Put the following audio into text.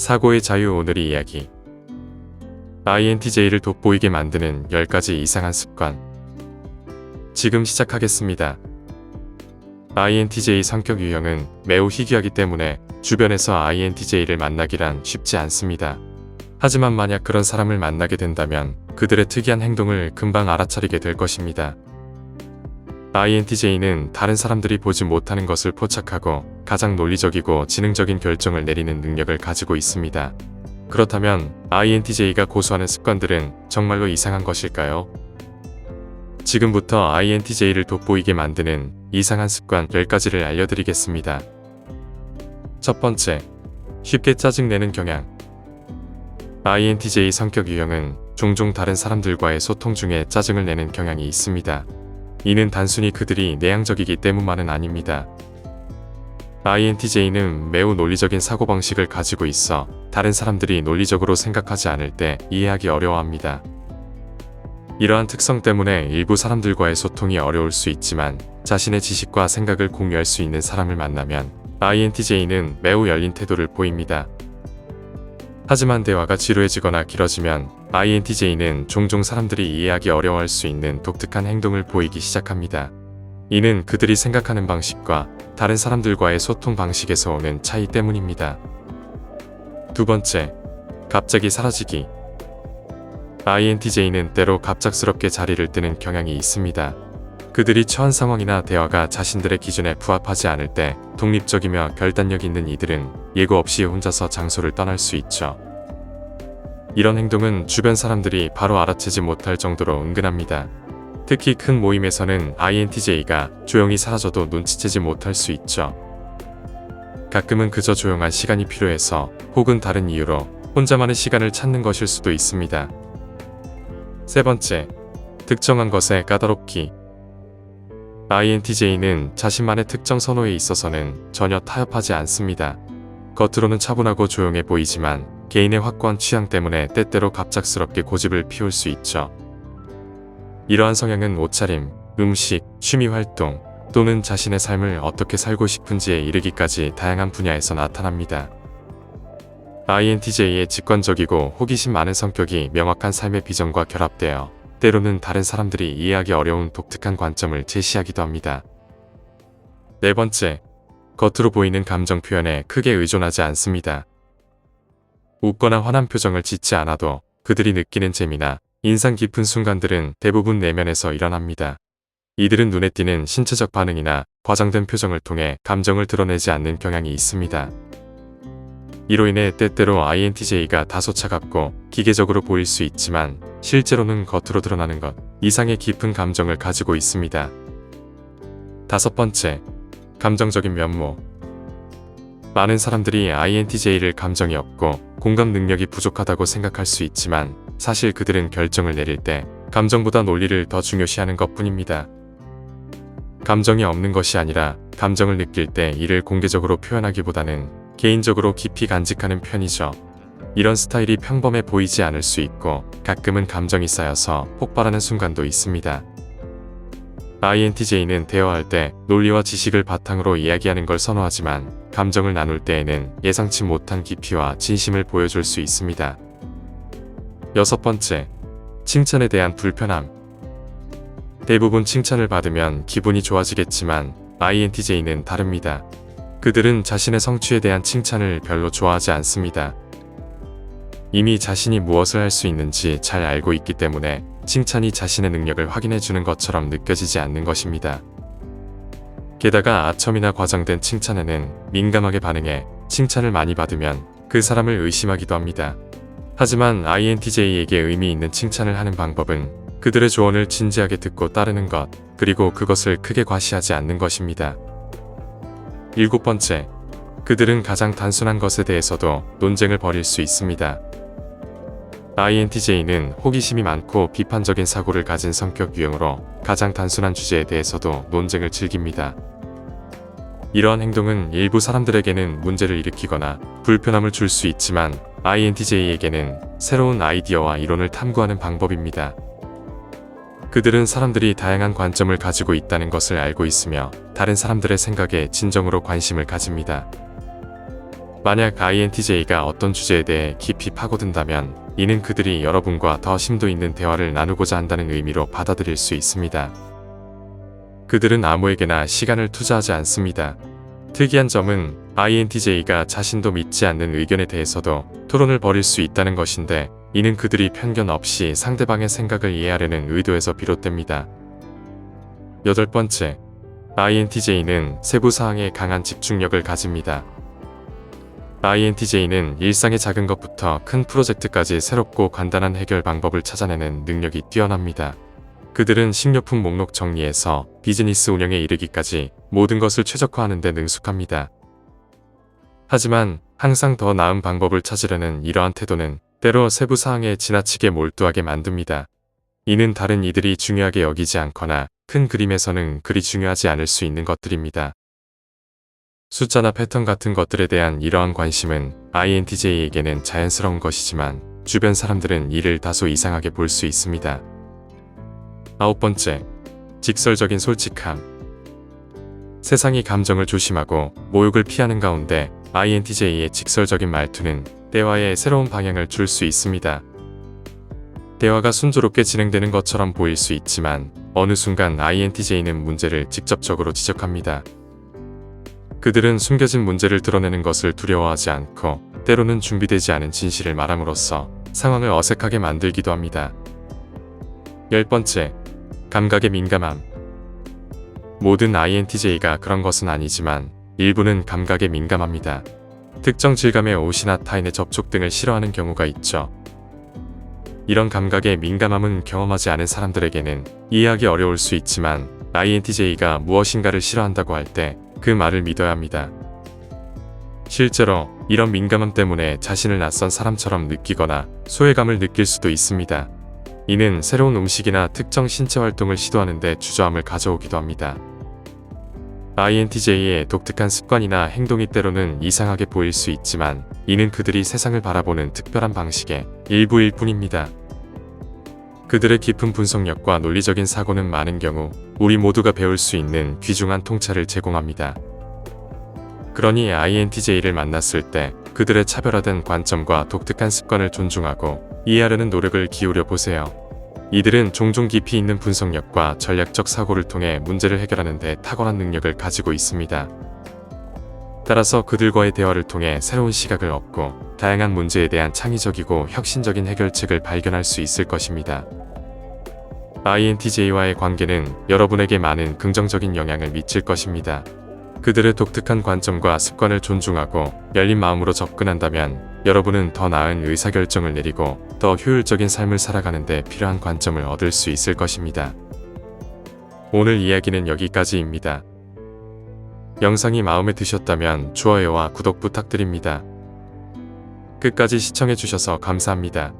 사고의 자유 오늘의 이야기. INTJ를 돋보이게 만드는 10가지 이상한 습관. 지금 시작하겠습니다. INTJ 성격 유형은 매우 희귀하기 때문에 주변에서 INTJ를 만나기란 쉽지 않습니다. 하지만 만약 그런 사람을 만나게 된다면 그들의 특이한 행동을 금방 알아차리게 될 것입니다. INTJ는 다른 사람들이 보지 못하는 것을 포착하고 가장 논리적이고 지능적인 결정을 내리는 능력을 가지고 있습니다. 그렇다면 INTJ가 고수하는 습관들은 정말로 이상한 것일까요? 지금부터 INTJ를 돋보이게 만드는 이상한 습관 10가지를 알려드리겠습니다. 첫 번째, 쉽게 짜증내는 경향. INTJ 성격 유형은 종종 다른 사람들과의 소통 중에 짜증을 내는 경향이 있습니다. 이는 단순히 그들이 내향적이기 때문만은 아닙니다. INTJ는 매우 논리적인 사고방식을 가지고 있어 다른 사람들이 논리적으로 생각하지 않을 때 이해하기 어려워합니다. 이러한 특성 때문에 일부 사람들과의 소통이 어려울 수 있지만 자신의 지식과 생각을 공유할 수 있는 사람을 만나면 INTJ는 매우 열린 태도를 보입니다. 하지만 대화가 지루해지거나 길어지면 INTJ는 종종 사람들이 이해하기 어려워할 수 있는 독특한 행동을 보이기 시작합니다. 이는 그들이 생각하는 방식과 다른 사람들과의 소통 방식에서 오는 차이 때문입니다. 두 번째, 갑자기 사라지기. INTJ는 때로 갑작스럽게 자리를 뜨는 경향이 있습니다. 그들이 처한 상황이나 대화가 자신들의 기준에 부합하지 않을 때 독립적이며 결단력 있는 이들은 예고 없이 혼자서 장소를 떠날 수 있죠. 이런 행동은 주변 사람들이 바로 알아채지 못할 정도로 은근합니다. 특히 큰 모임에서는 INTJ가 조용히 사라져도 눈치채지 못할 수 있죠. 가끔은 그저 조용한 시간이 필요해서 혹은 다른 이유로 혼자만의 시간을 찾는 것일 수도 있습니다. 세 번째, 특정한 것에 까다롭기. INTJ는 자신만의 특정 선호에 있어서는 전혀 타협하지 않습니다. 겉으로는 차분하고 조용해 보이지만 개인의 확고한 취향 때문에 때때로 갑작스럽게 고집을 피울 수 있죠. 이러한 성향은 옷차림, 음식, 취미 활동 또는 자신의 삶을 어떻게 살고 싶은지에 이르기까지 다양한 분야에서 나타납니다. INTJ의 직관적이고 호기심 많은 성격이 명확한 삶의 비전과 결합되어 때로는 다른 사람들이 이해하기 어려운 독특한 관점을 제시하기도 합니다. 네 번째, 겉으로 보이는 감정 표현에 크게 의존하지 않습니다. 웃거나 화난 표정을 짓지 않아도 그들이 느끼는 재미나 인상 깊은 순간들은 대부분 내면에서 일어납니다. 이들은 눈에 띄는 신체적 반응이나 과장된 표정을 통해 감정을 드러내지 않는 경향이 있습니다. 이로 인해 때때로 INTJ가 다소 차갑고 기계적으로 보일 수 있지만 실제로는 겉으로 드러나는 것 이상의 깊은 감정을 가지고 있습니다. 다섯 번째, 감정적인 면모. 많은 사람들이 INTJ를 감정이 없고 공감 능력이 부족하다고 생각할 수 있지만 사실 그들은 결정을 내릴 때 감정보다 논리를 더 중요시하는 것 뿐입니다. 감정이 없는 것이 아니라 감정을 느낄 때 이를 공개적으로 표현하기보다는 개인적으로 깊이 간직하는 편이죠. 이런 스타일이 평범해 보이지 않을 수 있고 가끔은 감정이 쌓여서 폭발하는 순간도 있습니다. INTJ는 대화할 때 논리와 지식을 바탕으로 이야기하는 걸 선호하지만 감정을 나눌 때에는 예상치 못한 깊이와 진심을 보여줄 수 있습니다. 여섯 번째, 칭찬에 대한 불편함. 대부분 칭찬을 받으면 기분이 좋아지겠지만 INTJ는 다릅니다. 그들은 자신의 성취에 대한 칭찬을 별로 좋아하지 않습니다. 이미 자신이 무엇을 할 수 있는지 잘 알고 있기 때문에 칭찬이 자신의 능력을 확인해 주는 것처럼 느껴지지 않는 것입니다. 게다가 아첨이나 과장된 칭찬에는 민감하게 반응해 칭찬을 많이 받으면 그 사람을 의심하기도 합니다. 하지만 INTJ에게 의미 있는 칭찬을 하는 방법은 그들의 조언을 진지하게 듣고 따르는 것, 그리고 그것을 크게 과시하지 않는 것입니다. 일곱 번째, 그들은 가장 단순한 것에 대해서도 논쟁을 벌일 수 있습니다. INTJ는 호기심이 많고 비판적인 사고를 가진 성격 유형으로 가장 단순한 주제에 대해서도 논쟁을 즐깁니다. 이러한 행동은 일부 사람들에게는 문제를 일으키거나 불편함을 줄 수 있지만 INTJ에게는 새로운 아이디어와 이론을 탐구하는 방법입니다. 그들은 사람들이 다양한 관점을 가지고 있다는 것을 알고 있으며 다른 사람들의 생각에 진정으로 관심을 가집니다. 만약 INTJ가 어떤 주제에 대해 깊이 파고든다면 이는 그들이 여러분과 더 심도 있는 대화를 나누고자 한다는 의미로 받아들일 수 있습니다. 그들은 아무에게나 시간을 투자하지 않습니다. 특이한 점은 INTJ가 자신도 믿지 않는 의견에 대해서도 토론을 벌일 수 있다는 것인데 이는 그들이 편견 없이 상대방의 생각을 이해하려는 의도에서 비롯됩니다. 여덟 번째, INTJ는 세부 사항에 강한 집중력을 가집니다. INTJ는 일상의 작은 것부터 큰 프로젝트까지 새롭고 간단한 해결 방법을 찾아내는 능력이 뛰어납니다. 그들은 식료품 목록 정리에서 비즈니스 운영에 이르기까지 모든 것을 최적화하는 데 능숙합니다. 하지만 항상 더 나은 방법을 찾으려는 이러한 태도는 때로 세부 사항에 지나치게 몰두하게 만듭니다. 이는 다른 이들이 중요하게 여기지 않거나 큰 그림에서는 그리 중요하지 않을 수 있는 것들입니다. 숫자나 패턴 같은 것들에 대한 이러한 관심은 INTJ에게는 자연스러운 것이지만 주변 사람들은 이를 다소 이상하게 볼 수 있습니다. 아홉 번째, 직설적인 솔직함. 세상이 감정을 조심하고 모욕을 피하는 가운데 INTJ의 직설적인 말투는 대화에 새로운 방향을 줄 수 있습니다. 대화가 순조롭게 진행되는 것처럼 보일 수 있지만 어느 순간 INTJ는 문제를 직접적으로 지적합니다. 그들은 숨겨진 문제를 드러내는 것을 두려워하지 않고 때로는 준비되지 않은 진실을 말함으로써 상황을 어색하게 만들기도 합니다. 열 번째, 감각에 민감함. 모든 INTJ가 그런 것은 아니지만 일부는 감각에 민감합니다. 특정 질감의 옷이나 타인의 접촉 등을 싫어하는 경우가 있죠. 이런 감각에 민감함은 경험하지 않은 사람들에게는 이해하기 어려울 수 있지만 INTJ가 무엇인가를 싫어한다고 할 때 그 말을 믿어야 합니다. 실제로 이런 민감함 때문에 자신을 낯선 사람처럼 느끼거나 소외감을 느낄 수도 있습니다. 이는 새로운 음식이나 특정 신체 활동을 시도하는데 주저함을 가져오기도 합니다. INTJ의 독특한 습관이나 행동이 때로는 이상하게 보일 수 있지만 이는 그들이 세상을 바라보는 특별한 방식의 일부일 뿐입니다. 그들의 깊은 분석력과 논리적인 사고는 많은 경우 우리 모두가 배울 수 있는 귀중한 통찰을 제공합니다. 그러니 INTJ를 만났을 때 그들의 차별화된 관점과 독특한 습관을 존중하고 이해하려는 노력을 기울여 보세요. 이들은 종종 깊이 있는 분석력과 전략적 사고를 통해 문제를 해결하는 데 탁월한 능력을 가지고 있습니다. 따라서 그들과의 대화를 통해 새로운 시각을 얻고 다양한 문제에 대한 창의적이고 혁신적인 해결책을 발견할 수 있을 것입니다. INTJ와의 관계는 여러분에게 많은 긍정적인 영향을 미칠 것입니다. 그들의 독특한 관점과 습관을 존중하고 열린 마음으로 접근한다면 여러분은 더 나은 의사결정을 내리고 더 효율적인 삶을 살아가는 데 필요한 관점을 얻을 수 있을 것입니다. 오늘 이야기는 여기까지입니다. 영상이 마음에 드셨다면 좋아요와 구독 부탁드립니다. 끝까지 시청해주셔서 감사합니다.